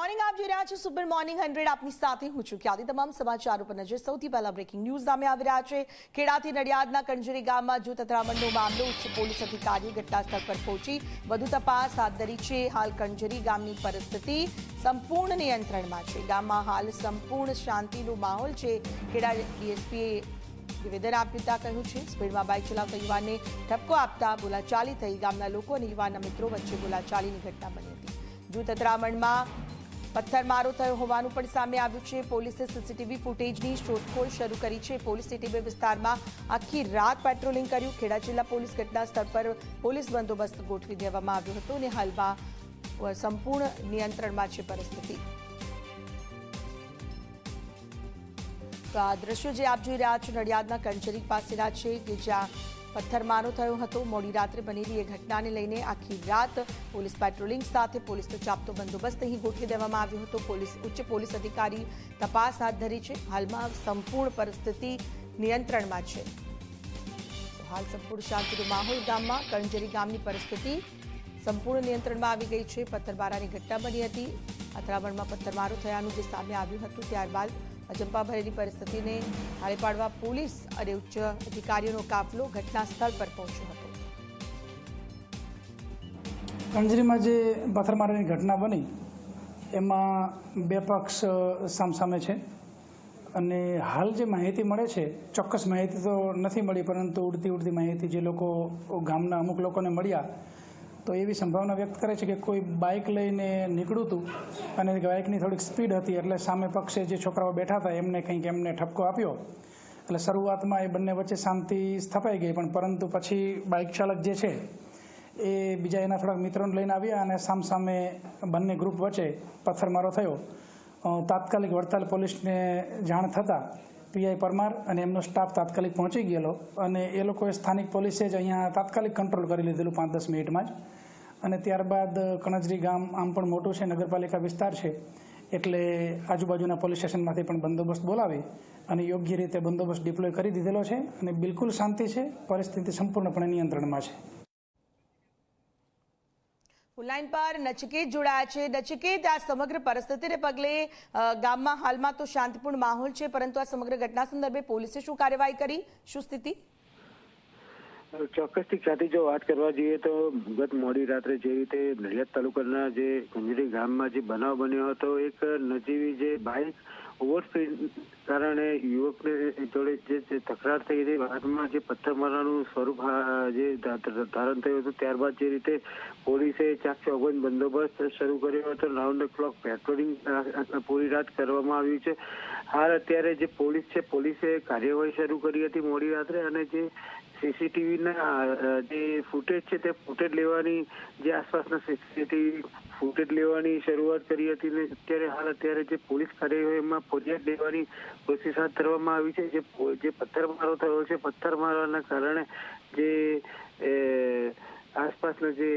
Morning આપ જોઈ રહ્યા છો સુપર મોર્નિંગ હંડ્રેડ આપની સાથે હું છું ક્યાંથી તમામ સમાચારો પર નજર સૌથી પહેલા બ્રેકિંગ ન્યૂઝ સામે આવી રહ્યા છે ખેડાથી નડિયાદના કંજરી ગામમાં જૂથ અથડામણનો મામલો ઉચ્ચ પોલીસ અધિકારીઓ ઘટના સ્થળ પર પહોંચી વધુ તપાસ હાથ ધરી છે હાલ કંજરી ગામની પરિસ્થિતિ સંપૂર્ણ નિયંત્રણમાં છે ગામમાં હાલ સંપૂર્ણ શાંતિનો માહોલ છે ખેડા ડીએસપીએ નિવેદન આપતા કહ્યું છે સ્પીડમાં બાઇક ચલાવતા યુવાનને ઠપકો આપતા બોલાચાલી થઈ. ગામના લોકો અને યુવાનના મિત્રો વચ્ચે બોલાચાલીની ઘટના બની હતી. જૂથ અથડામણમાં પથ્થરમારો થયો હોવાનું પણ સામે આવ્યું છે. પોલીસે સીસીટીવી ફૂટેજની શોધખોળ શરૂ કરી છે. પોલીસે ટીબી વિસ્તારમાં આખી રાત પેટ્રોલિંગ કર્યું. ખેડા જિલ્લા પોલીસ ઘટના સ્થળ પર પોલીસ બંદોબસ્ત ગોઠવી દેવામાં આવ્યો હતો અને હાલમાં સંપૂર્ણ નિયંત્રણમાં છે પરિસ્થિતિ. તો આ દ્રશ્યો જે આપ જોઈ રહ્યા છો, નડિયાદના કંચરી પાસેના છે કે જ્યાં પથ્થરમારો થયો હતો. મોડી રાત્રે બનેલી એ ઘટનાને લઈને આખી રાત પોલીસ પેટ્રોલિંગ સાથે પોલીસનો ચાપતો બંદોબસ્ત અહીં ગોઠવી દેવામાં આવ્યો હતો. પોલીસ, ઉચ્ચ પોલીસ અધિકારી તપાસ હાથ ધરી છે. હાલમાં સંપૂર્ણ પરિસ્થિતિ નિયંત્રણમાં છે. હાલ સંપૂર્ણ શાંતિનો માહોલ ગામમાં, કરંજરી ગામની પરિસ્થિતિ સંપૂર્ણ નિયંત્રણમાં આવી ગઈ છે. પથ્થરમારાની ઘટના બની હતી. અથડામણમાં પથ્થરમારો થયાનું જે સામે આવ્યું હતું, ત્યારબાદ ભરેલી પરિસ્થિતિને હારી પાડવા પોલીસ અને ઉચ્ચ અધિકારીઓનો કાફલો ઘટના સ્થળ પર પહોંચ્યો હતો. કંજરીમાં જે પથ્થરમારાની ઘટના બની, એમાં બે પક્ષ સામસામે છે અને હાલ જે માહિતી મળે છે, ચોક્કસ માહિતી તો નથી મળી, પરંતુ ઉડતી ઉડતી માહિતી જે લોકો ગામના અમુક લોકોને મળ્યા તો એવી સંભાવના વ્યક્ત કરે છે કે કોઈ બાઇક લઈને નીકળ્યું હતું અને બાઇકની થોડીક સ્પીડ હતી એટલે સામે પક્ષે જે છોકરાઓ બેઠા હતા એમને કંઈક એમને ઠપકો આપ્યો. એટલે શરૂઆતમાં એ બંને વચ્ચે શાંતિ સ્થપાઈ ગઈ, પણ પરંતુ પછી બાઇક ચાલક જે છે એ બીજા એના થોડાક મિત્રોને લઈને આવ્યા અને સામસામે બંને ગ્રુપ વચ્ચે પથ્થરમારો થયો. તાત્કાલિક વડતાલ પોલીસને જાણ થતાં પીઆઈ પરમાર અને એમનો સ્ટાફ તાત્કાલિક પહોંચી ગયેલો અને એ લોકોએ સ્થાનિક પોલીસે જ અહીંયા તાત્કાલિક કંટ્રોલ કરી લીધેલું પાંચ દસ મિનિટમાં જ. અને ત્યારબાદ કણજરી ગામ આમ પણ મોટું છે, નગરપાલિકા વિસ્તાર છે, એટલે આજુબાજુના પોલીસ સ્ટેશનમાંથી પણ બંદોબસ્ત બોલાવી અને યોગ્ય રીતે બંદોબસ્ત ડિપ્લોય કરી દીધેલો છે અને બિલકુલ શાંતિ છે, પરિસ્થિતિ સંપૂર્ણપણે નિયંત્રણમાં છે. લાઈન પર નચકેત જોડાયા છે, નચકેત આ સમગ્ર પરિસ્થિતિને પગલે ગામમાં હાલમાં તો શાંતિપૂર્ણ માહોલ છે, પરંતુ આ સમગ્ર ઘટના સંદર્ભે પોલીસે શું કાર્યવાહી કરી? શું સ્થિતિ? ચોક્કસથી ખ્યાતિ જો વાત કરવા જઈએ તો ગત મોડી રાત્રે જે રીતે નડિયાદ તાલુકાના જે કુંજરી ગામમાં જે બનાવ બન્યો હતો, એક નજીવી જે બાઇક ઓવરસ્પીડ કારણે યુવકને જોડે જે તકરાર થઈ હતી બાદમાં જે પથ્થરમારાનું સ્વરૂપ જે ધારણ થયું હતું, ત્યારબાદ જે રીતે પોલીસે ચાક ચોગન બંદોબસ્ત શરૂ કર્યો હતો. રાઉન્ડ ક્લોક પેટ્રોલિંગ પૂરી રાત કરવામાં આવ્યું છે. હાલ અત્યારે જે પોલીસ છે, પોલીસે કાર્યવાહી શરૂ કરી હતી મોડી રાત્રે અને જે સીસીટીવીના જે ફૂટેજ છે તે ફૂટેજ લેવાની જે આસપાસના સીસીટીવી ફૂટેજ લેવાની શરૂઆત કરી હતી ને અત્યારે હાલ અત્યારે જે પોલીસ કાર્યવાહીમાં ફરિયાદ લેવાની કોશિશ હાથ ધરવામાં આવી છે, જે જે પથ્થરમારો થયો છે, પથ્થરમારાના કારણે જે આસપાસના જે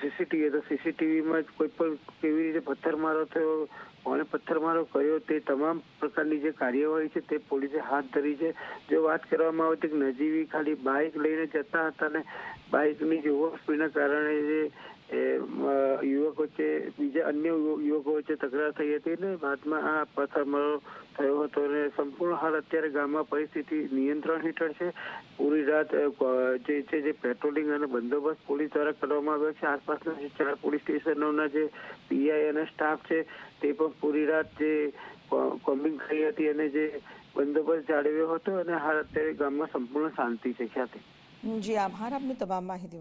સીસીટીવી તો સીસીટીવીમાં કોઈ પણ કેવી રીતે પથ્થરમારો થયો કોણે પથ્થરમારો કર્યો તે તમામ પ્રકારની જે કાર્યવાહી છે તે પોલીસે હાથ ધરી છે. જો વાત કરવામાં આવે તો નજીવી ખાલી બાઇક લઈને જતા હતા ને બાઇકની જે ઓવરસ્પીડના કારણે જે યુવક વચ્ચે બીજા અન્ય યુવકો વચ્ચે તકરાર થઈ હતી ને બાદમાં આ પથ્થરમારો થયો હતો અને સંપૂર્ણ હાલ અત્યારે ગામમાં પરિસ્થિતિ નિયંત્રણ હેઠળ છે. પૂરી રાત જે છે જે પેટ્રોલિંગ અને બંદોબસ્ત પોલીસ દ્વારા કરવામાં આવ્યો છે. આસપાસના જે ચાર પોલીસ સ્ટેશનોના જે પીઆઈ અને સ્ટાફ છે તે પણ પૂરી રાત જે કોમ્બિંગ થઈ હતી અને જે બંદોબસ્ત જાળવ્યો હતો અને હાલ અત્યારે ગામમાં સંપૂર્ણ શાંતિ છે, ખ્યાતિ. જી, આભાર આપની તમામ માહિતી